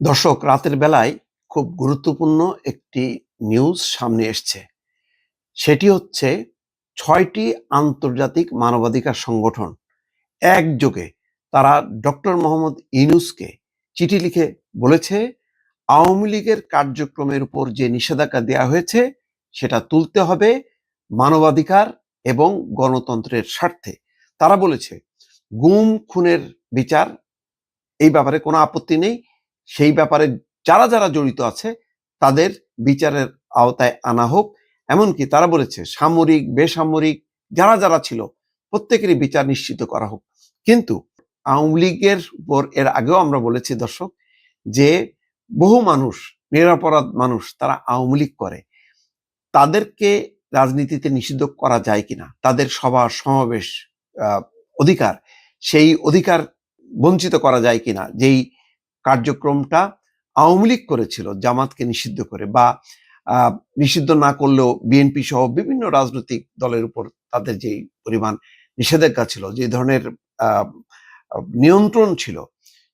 দর্শক, রাতের বেলায় খুব গুরুত্বপূর্ণ একটি নিউজ সামনে এসছে। সেটি হচ্ছে ছয়টি আন্তর্জাতিক মানবাধিকার সংগঠন। একযোগে তারা ডক্টর মোহাম্মদ ইনুসকে চিঠি লিখে বলেছে, আওয়ামী লীগের কার্যক্রমের উপর যে নিষেধাজ্ঞা দেওয়া হয়েছে, সেটা তুলতে হবে মানবাধিকার এবং গণতন্ত্রের স্বার্থে। তারা বলেছে, গুম, খুনের বিচার, এই ব্যাপারে কোনো আপত্তি নেই। সেই ব্যাপারে যারা যারা জড়িত আছে, তাদের বিচারের আওতায় আনা হোক। এমনকি তারা বলেছে, সামরিক, বেসামরিক, যারা যারা ছিল, প্রত্যেকেরই বিচার নিশ্চিত করা হোক। কিন্তু আওয়ামী লীগের উপর এর আগেও আমরা বলেছি দর্শক, যে বহু মানুষ, নিরাপরাধ মানুষ তারা আওয়ামী লীগ করে। তাদেরকে রাজনীতিতে নিষিদ্ধ করা যায় কিনা, তাদের সভা সমাবেশ অধিকার, সেই অধিকার বঞ্চিত করা যায় কিনা, যেই কার্যক্রমটা আওয়ামী লীগ করেছিল জামাতকে নিষিদ্ধ করে বা নিষিদ্ধ না করলেও বিএনপি সহ বিভিন্ন রাজনৈতিক দলের উপর তাদের যে পরিমাণ নিষেধাজ্ঞা ছিল, যে ধরনের নিয়ন্ত্রণ ছিল,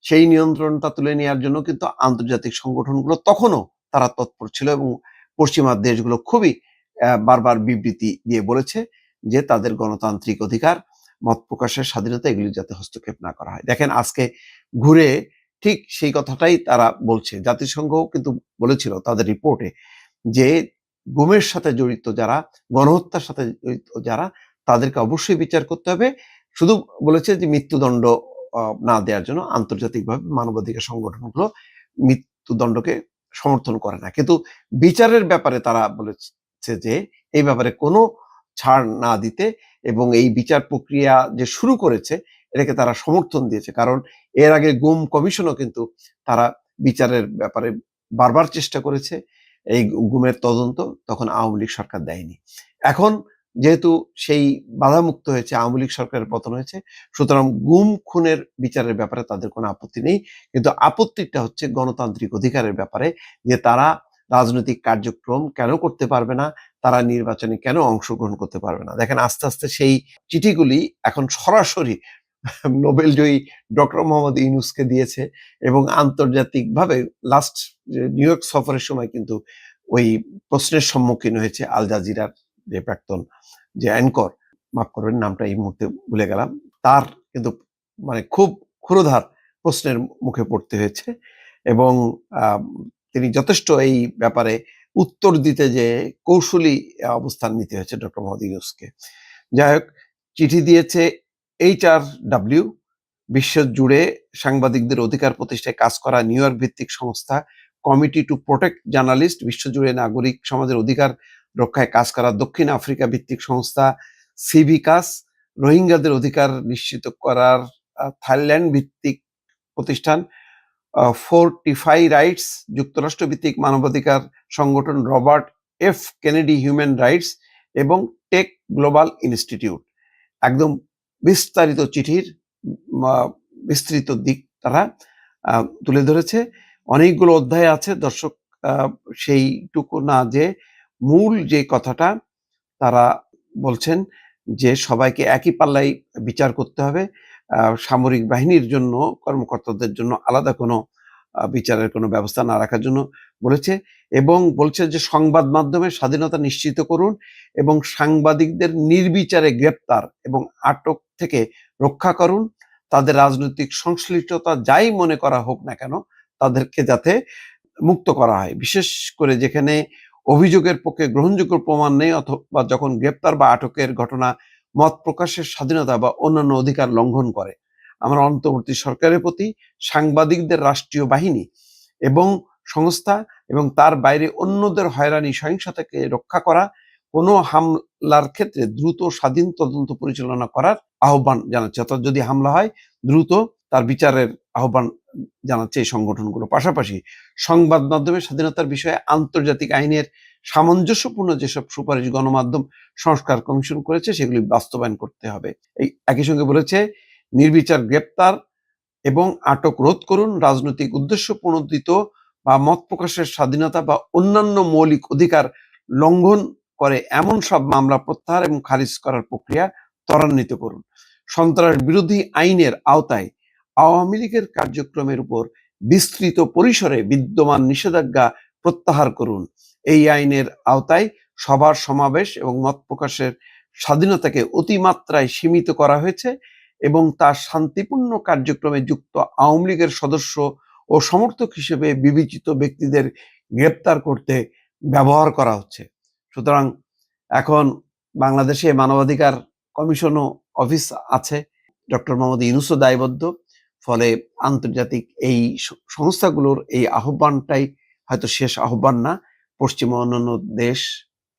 সেই নিয়ন্ত্রণটা তুলে নেওয়ার জন্য কিন্তু আন্তর্জাতিক সংগঠনগুলো তখনও তারা তৎপর ছিল এবং পশ্চিমা দেশগুলো খুবই বারবার বিবৃতি দিয়ে বলেছে যে তাদের গণতান্ত্রিক অধিকার, মত প্রকাশের স্বাধীনতা এগুলি যাতে হস্তক্ষেপ না করা হয়। দেখেন আজকে ঘুরে ঠিক সেই কথাটাই তারা বলছে। জাতিসংঘ কিন্তু বলেছিল তাদের রিপোর্টে যে গুমের সাথে জড়িত যারা, গণহত্যার সাথে জড়িত যারা, তাদেরকে অবশ্যই বিচার করতে হবে। শুধু বলেছে যে মৃত্যুদণ্ড না দেওয়ার জন্য আন্তর্জাতিকভাবে মানবাধিকার সংগঠনগুলো মৃত্যুদণ্ডকে সমর্থন করে না। কিন্তু বিচারের ব্যাপারে তারা বলেছে যে এই ব্যাপারে কোনো ছাড় না দিতে এবং এই বিচার প্রক্রিয়া যে শুরু করেছে এটাকে তারা সমর্থন দিয়েছে। কারণ এর আগে গুম কমিশনও কিন্তু তারা বিচারের ব্যাপারে বারবার চেষ্টা করেছে। এই গুমের তদন্ত তখন আওয়ামী লীগ সরকার দেয়নি। এখন যেহেতু সেই বাধামুক্ত হয়েছে, আওয়ামী লীগ সরকারের পতন হয়েছে, সুতরাং গুম খুনের বিচারের ব্যাপারে তাদের কোনো আপত্তি নেই। কিন্তু আপত্তিটা হচ্ছে গণতান্ত্রিক অধিকারের ব্যাপারে যে তারা রাজনৈতিক কার্যক্রম কেন করতে পারবে না, তারা নির্বাচনে কেন অংশগ্রহণ করতে পারবে না। দেখেন আস্তে আস্তে সেই চিঠিগুলি এখন সরাসরি নোবেল জয়ী ডক্টর মোহাম্মদ ইউনুসকে দিয়েছে এবং আন্তর্জাতিকভাবে লাস্ট নিউ ইয়র্ক সফরের সময় কিন্তু ওই প্রশ্নের সম্মুখীন হয়েছে আল জাজিরার যে প্রাক্তন যে অ্যাঙ্কর মাফ করবেন, নামটা এই মুহূর্তে ভুলে গেলাম, তার কিন্তু মানে খুব ক্ষুরধার প্রশ্নের মুখে পড়তে হয়েছে এবং তিনি যথেষ্ট এই ব্যাপারে উত্তর দিতে যে কৌশলী অবস্থান নিতে হয়েছে ডক্টর মোহাম্মদ ইউনুসকে। যাই হোক, চিঠি দিয়েছে এইচ আর ডাব্লিউ বিশ্ব জুড়ে সাংবাদিকদের অধিকার প্রতিষ্ঠায় কাজ করা নিউ ইয়র্ক ভিত্তিক সংস্থা কমিটি টু প্রোটেক্ট জার্নালিস্ট বিশ্বজুড়ে নাগরিক সমাজের অধিকার রক্ষায় কাজ করা দক্ষিণ আফ্রিকা ভিত্তিক সংস্থা সিভিকাস রোহিঙ্গাদের অধিকার নিশ্চিত করার থাইল্যান্ড ভিত্তিক প্রতিষ্ঠান ফোরটিফাই রাইটস যুক্তরাষ্ট্র ভিত্তিক মানবাধিকার সংগঠন Robert F Kennedy human rights এবং টেক গ্লোবাল ইনস্টিটিউট। একদম বিস্তারিত চিঠির বিস্তৃত দিক তারা তুলে ধরেছে। অনেকগুলো অধ্যায় আছে, দর্শক সেইটুকু না যে মূল যে কথাটা তারা বলছেন যে সবাইকে একই পাল্লাই বিচার করতে হবে। সামরিক বাহিনীর জন্য, কর্মকর্তাদের জন্য আলাদা কোনো বিচারের কোনো ব্যবস্থা না রাখার জন্য বলেছে এবং বলছে যে সংবাদ মাধ্যমে স্বাধীনতা নিশ্চিত করুন এবং সাংবাদিকদের নির্বিচারে গ্রেপ্তার এবং আটক থেকে রক্ষা করুন। তাদের রাজনৈতিক সংশ্লিষ্টতা যাই মনে করা হোক না কেন, তাদেরকে যাতে মুক্ত করা হয়। বিশেষ করে যেখানে অভিযোগের পক্ষে গ্রহণযোগ্য প্রমাণ নেই অথবা যখন গ্রেপ্তার বা আটকের ঘটনা মত প্রকাশের স্বাধীনতা বা অন্যান্য অধিকার লঙ্ঘন করে। আমরা অন্তর্বর্তী সরকারের প্রতি সাংবাদিকদের রাষ্ট্রীয় বাহিনী এবং সংস্থা এবং তার বাইরে অন্যদের হয়রানি, সহিংসতাকে রক্ষা করা, কোনো হামলার ক্ষেত্রে দ্রুত স্বাধীন তদন্ত পরিচালনা করার আহ্বান জানাচ্ছে। অর্থাৎ যদি হামলা হয়, দ্রুত তার বিচারের আহ্বান জানাচ্ছে এই সংগঠনগুলো। পাশাপাশি সংবাদ মাধ্যমের স্বাধীনতার বিষয়ে আন্তর্জাতিক আইনের সামঞ্জস্যপূর্ণ যেসব সুপারিশ গণমাধ্যম সংস্কার কমিশন করেছে, সেগুলি বাস্তবায়ন করতে হবে। এই একই সঙ্গে বলেছে, নির্বিচার গ্রেপ্তার এবং আটক রোধ করুন রাজনৈতিক উদ্দেশ্য প্রণোদিত বা মত প্রকাশের স্বাধীনতা বা অন্যান্য মৌলিক অধিকার লঙ্ঘন করে এমন সব মামলা প্রত্যাহার এবং খারিজ করার প্রক্রিয়া ত্বরান্বিত করুন। সন্ত্রাস বিরোধী আইনের আওতায় আওয়ামী লীগের কার্যক্রমের উপর বিস্তৃত পরিসরে বিদ্যমান নিষেধাজ্ঞা প্রত্যাহার করুন। এই আইনের আওতায় সবার সমাবেশ এবং মত প্রকাশের স্বাধীনতাকে অতিমাত্রায় সীমিত করা হয়েছে এবং তার শান্তিপূর্ণ কার্যক্রমে যুক্ত আওয়ামী লীগের সদস্য ও সমর্থক হিসেবে বিবেচিত ব্যক্তিদের গ্রেপ্তার করতে ব্যবহার করা হচ্ছে। সুতরাং এখন বাংলাদেশে মানবাধিকার কমিশনও অফিস আছে। ডক্টর মোহাম্মদ ইউনুসও দায়বদ্ধ, ফলে আন্তর্জাতিক এই সংস্থাগুলোর এই আহ্বানটাই হয়তো শেষ আহ্বান না, পশ্চিমা অন্যান্য দেশ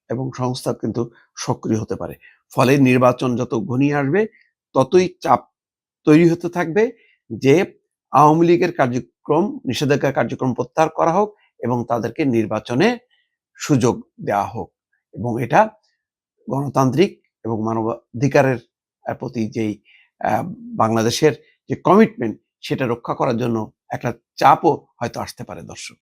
এবং সংস্থা কিন্তু সক্রিয় হতে পারে। ফলে নির্বাচন যত ঘনিয়ে আসবে, ততই চাপ তৈরি হতে থাকবে যে আওয়ামী লীগের কার্যক্রম, নিষেধাজ্ঞা কার্যক্রম প্রত্যাহার করা হোক এবং তাদেরকে নির্বাচনে সুযোগ দেওয়া হোক এবং এটা গণতান্ত্রিক এবং মানবাধিকারের প্রতি যেই বাংলাদেশের যে কমিটমেন্ট সেটা রক্ষা করার জন্য একটা চাপও হয়তো আসতে পারে দর্শক।